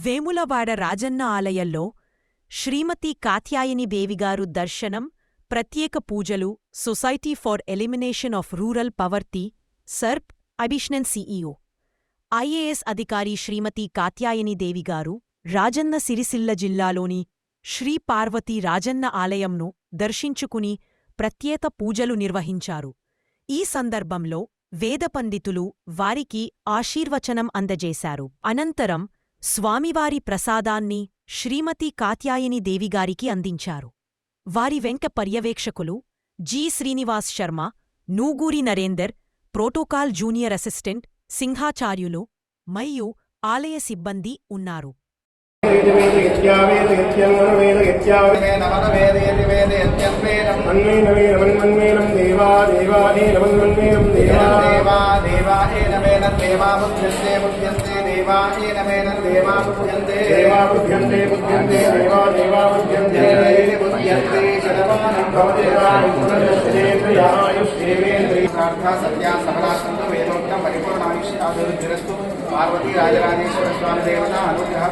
వేములవాడ రాజన్న ఆలయంలో శ్రీమతి కాత్యాయని దేవిగారు దర్శనం ప్రత్యేక పూజలు society for elimination of rural poverty SERP అబిష్నన్ CEO. IAS అధికారి శ్రీమతి కాత్యాయని దేవిగారు రాజన్న సిరిసిల్ల జిల్లాలోని శ్రీ పార్వతీ రాజన్న ఆలయంను దర్శించుకుని ప్రత్యేక పూజలు నిర్వహించారు. ఈ సందర్భంలో వేద పండితులు వారికి ఆశీర్వచనం అందజేశారు. అనంతరం స్వామివారి ప్రసాదాన్ని శ్రీమతి కాత్యాయని దేవిగారికి అందించారు. వారి వెంక పర్యవేక్షకులు G. Srinivas Sharma Nuguri Narender protocol junior assistant Simhacharyulu మరియు ఆలయ సిబ్బంది ఉన్నారు. దేవా దేవా దేవానే నమన్మన్మేనం దేవా దేవా బుద్ధ్యంతే బుద్ధ్యంతే దేవా దేవా బుద్ధ్యంతే భవదేవాయుష్ేంద్రియాయుష్ేంద్రియ పార్వతీ రాజరాజేశ్వర స్వామి దేవత అనుగ్రహ